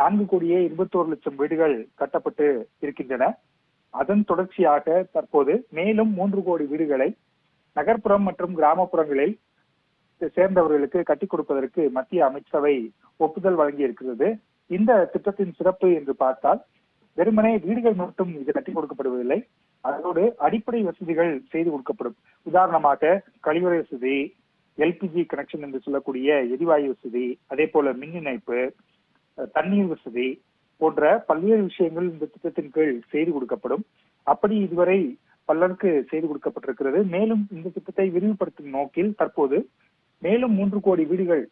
நான்கு கோடியே இருபத்தோரு லட்சம் வீடுகள் கட்டப்பட்டு இருக்கின்றன. அதன் தொடர்ச்சியாக தற்போது மேலும் மூன்று கோடி வீடுகளை நகர்ப்புறம் மற்றும் கிராமப்புறங்களில் சேர்ந்தவர்களுக்கு கட்டிக் கொடுப்பதற்கு மத்திய அமைச்சரவை ஒப்புதல் வழங்கி இருக்கிறது இந்த திட்டத்தின் சிறப்பு என்று பார்த்தால் வெறுமனே வீடுகள் மட்டும் இது கட்டி கொடுக்கப்படுவதில்லை. அதோடு அடிப்படை வசதிகள் செய்து கொடுக்கப்படும். உதாரணமாக கழிவறை வசதி எல்பிஜி கனெக்ஷன் என்று சொல்லக்கூடிய எரிவாயு வசதி அதே போல மின் இணைப்பு தண்ணீர் வசதி போன்ற பல்வேறு விஷயங்கள் இந்த திட்டத்தின் கீழ் செய்து கொடுக்கப்படும். அப்படி இதுவரை பலருக்கு செய்து கொடுக்கப்பட்டிருக்கிறது. மேலும் இந்த திட்டத்தை விரிவுபடுத்தும் நோக்கில் தற்போது மேலும் மூன்று கோடி வீடுகள்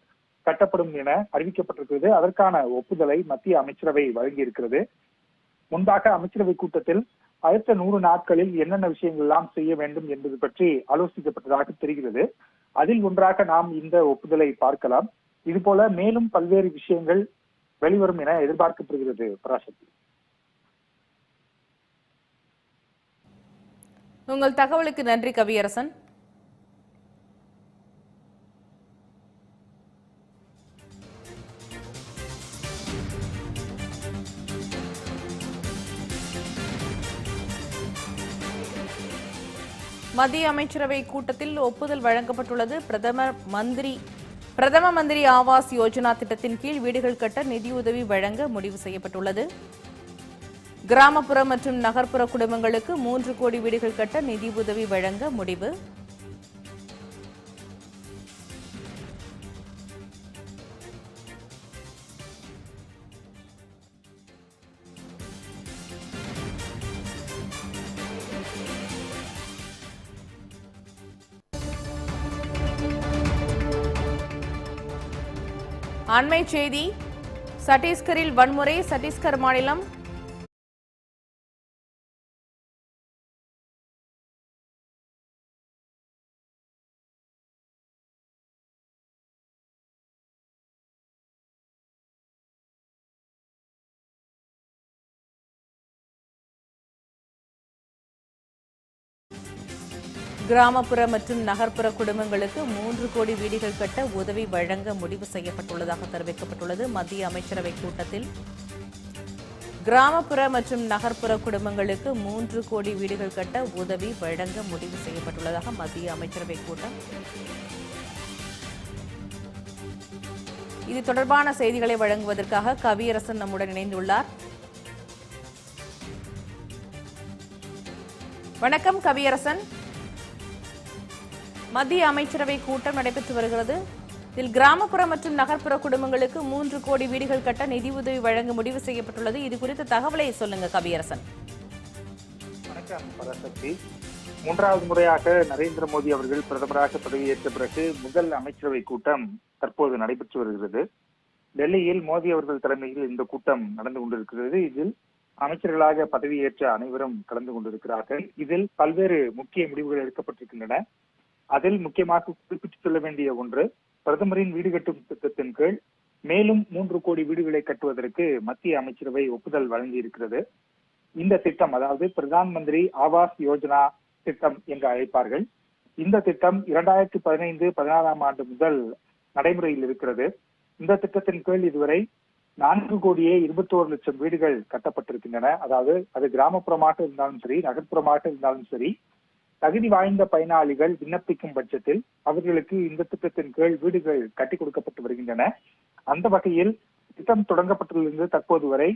கட்டப்படும் என அறிவிக்கப்பட்டிருக்கிறது. அதற்கான ஒப்புதலை மத்திய அமைச்சரவை வழங்கி இருக்கிறது முன்பாக அமைச்சரவை கூட்டத்தில் அடுத்த நூறு நாட்களில் என்னென்ன விஷயங்கள் எல்லாம் செய்ய வேண்டும் என்பது பற்றி ஆலோசிக்கப்பட்டதாக தெரிகிறது. அதில் ஒன்றாக நாம் இந்த ஒப்புதலை பார்க்கலாம். இதுபோல மேலும் பல்வேறு விஷயங்கள் வெளிவரும் என எதிர்பார்க்கப்படுகிறது பராசக்தி. உங்கள் தகவலுக்கு நன்றி கவியரசன். மத்திய அமைச்சரவை கூட்டத்தில் ஒப்புதல் வழங்கப்பட்டுள்ளது. பிரதமர் மந்திரி பிரதம மந்திரி ஆவாஸ் யோஜனா திட்டத்தின் கீழ் வீடுகள் கட்ட நிதியுதவி வழங்க முடிவு செய்யப்பட்டுள்ளது. கிராமப்புற மற்றும் நகர்ப்புற குடும்பங்களுக்கு மூன்று கோடி வீடுகள் கட்ட நிதியுதவி வழங்க முடிவு. அண்மை செய்தி சட்டீஸ்கரில் வன்முறை சட்டீஸ்கர் மாநிலம் கிராமப்புற மற்றும் நகர்ப்புற குடும்பங்களுக்கு மூன்று கோடி வீடுகள் கட்ட உதவி வழங்க முடிவு செய்யப்பட்டுள்ளதாக தெரிவிக்கப்பட்டுள்ளது. மத்திய அமைச்சரவை கூட்டத்தில் கிராமப்புற மற்றும் நகர்ப்புற குடும்பங்களுக்கு மூன்று கோடி வீடுகள் கட்ட உதவி வழங்க முடிவு செய்யப்பட்டுள்ளதாக மத்திய அமைச்சரவை கூட்டம். இது தொடர்பான செய்திகளை வழங்குவதற்காக கவியரசன் நம்முடன் இணைந்துள்ளார். வணக்கம் கவியரசன். மத்திய அமைச்சரவை கூட்டம் நடைபெற்று வருகிறது. இதில் கிராமப்புற மற்றும் நகர்ப்புற குடும்பங்களுக்கு மூன்று கோடி வீடுகள் கட்ட நிதி உதவி வழங்க முடிவு செய்யப்பட்டுள்ளது. இது குறித்த தகவலை சொல்லுங்க கவியரசன். மூன்றாவது முறையாக நரேந்திர மோடி அவர்கள் பிரதமராக பதவியேற்ற பிறகு முதல் அமைச்சரவை கூட்டம் தற்போது நடைபெற்று வருகிறது. டெல்லியில் மோடி அவர்கள் தலைமையில் இந்த கூட்டம் நடந்து கொண்டிருக்கிறது. இதில் அமைச்சர்களாக பதவியேற்ற அனைவரும் கலந்து கொண்டிருக்கிறார்கள். இதில் பல்வேறு முக்கிய முடிவுகள் எடுக்கப்பட்டிருக்கின்றன. அதில் முக்கியமாக குறிப்பிட்டு சொல்ல வேண்டிய ஒன்று பிரதமரின் வீடு கட்டும் திட்டத்தின் கீழ் மேலும் மூன்று கோடி வீடுகளை கட்டுவதற்கு மத்திய அமைச்சரவை ஒப்புதல் வழங்கி இருக்கிறது இந்த திட்டம் அதாவது பிரதான் மந்திரி ஆவாஸ் யோஜனா திட்டம் என்று அழைப்பார்கள். இந்த திட்டம் இரண்டாயிரத்தி பதினைந்து பதினாறாம் ஆண்டு முதல் நடைமுறையில் இருக்கிறது. இந்த திட்டத்தின் கீழ் இதுவரை நான்கு கோடியே இருபத்தோரு லட்சம் வீடுகள் கட்டப்பட்டிருக்கின்றன. அதாவது அது கிராமப்புறமாக இருந்தாலும் சரி நகர்ப்புறமாக இருந்தாலும் சரி தகுதி வாய்ந்த பயனாளிகள் விண்ணப்பிக்கும் பட்சத்தில் அவர்களுக்கு இந்த திட்டத்தின் கீழ் வீடுகள் கட்டி கொடுக்கப்பட்டு வருகின்றன. அந்த வகையில் திட்டம் தொடங்கப்பட்டிருந்து தற்போது வரை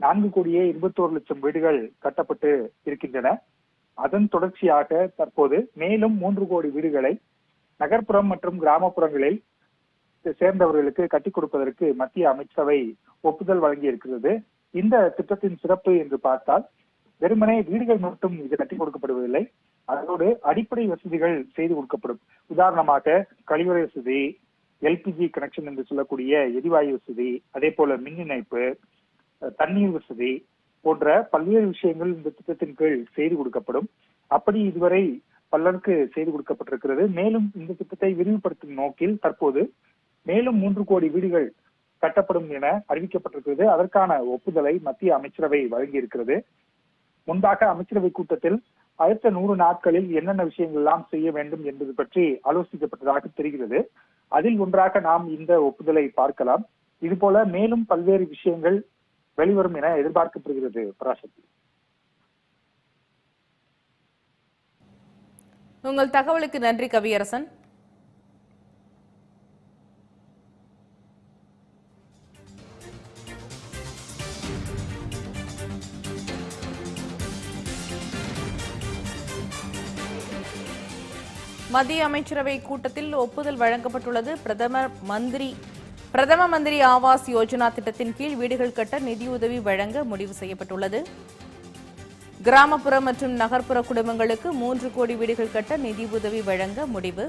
நான்கு கோடியே இருபத்தோரு லட்சம் வீடுகள் கட்டப்பட்டு இருக்கின்றன. அதன் தொடர்ச்சியாக தற்போது மேலும் மூன்று கோடி வீடுகளை நகர்ப்புறம் மற்றும் கிராமப்புறங்களில் சேர்ந்தவர்களுக்கு கட்டி கொடுப்பதற்கு மத்திய அமைச்சரவை ஒப்புதல் வழங்கி இருக்கிறது இந்த திட்டத்தின் சிறப்பு என்று பார்த்தால் வெறுமனே வீடுகள் மட்டும் இது கட்டி கொடுக்கப்படுவதில்லை. அதோடு அடிப்படை வசதிகள் செய்து கொடுக்கப்படும். உதாரணமாக கழிவறை வசதி எல்பிஜி கனெக்ஷன் என்று சொல்லக்கூடிய எரிவாயு வசதி அதே போல மின் இணைப்பு தண்ணீர் வசதி போன்ற பல்வேறு விஷயங்கள் இந்த திட்டத்தின் கீழ் செய்து கொடுக்கப்படும். அப்படி இதுவரை பலருக்கு செய்து கொடுக்கப்பட்டிருக்கிறது. மேலும் இந்த திட்டத்தை விரிவுபடுத்தும் நோக்கில் தற்போது மேலும் மூன்று கோடி வீடுகள் கட்டப்படும் என அறிவிக்கப்பட்டிருக்கிறது. அதற்கான ஒப்புதலை மத்திய அமைச்சரவை வழங்கியிருக்கிறது. முன்பாக அமைச்சரவை கூட்டத்தில் அடுத்த நூறு நாட்களில் என்னென்ன விஷயங்கள் எல்லாம் செய்ய வேண்டும் என்பது பற்றி ஆலோசிக்கப்பட்டதாக தெரிகிறது. அதில் ஒன்றாக நாம் இந்த ஒப்புதலை பார்க்கலாம். இது போல மேலும் பல்வேறு விஷயங்கள் வெளிவரும் என எதிர்பார்க்கப்படுகிறது. பராசக்தி. உங்கள் தகவலுக்கு நன்றி கவியரசன். மத்திய அமைச்சரவை கூட்டத்தில் ஒப்புதல் வழங்கப்பட்டுள்ளது. பிரதமர் மந்திரி பிரதம மந்திரி ஆவாஸ் யோஜனா திட்டத்தின் கீழ் வீடுகள் கட்ட நிதியுதவி வழங்க முடிவு செய்யப்பட்டுள்ளது. கிராமப்புற மற்றும் நகர்ப்புற குடும்பங்களுக்கு மூன்று கோடி வீடுகள் கட்ட நிதியுதவி வழங்க முடிவு.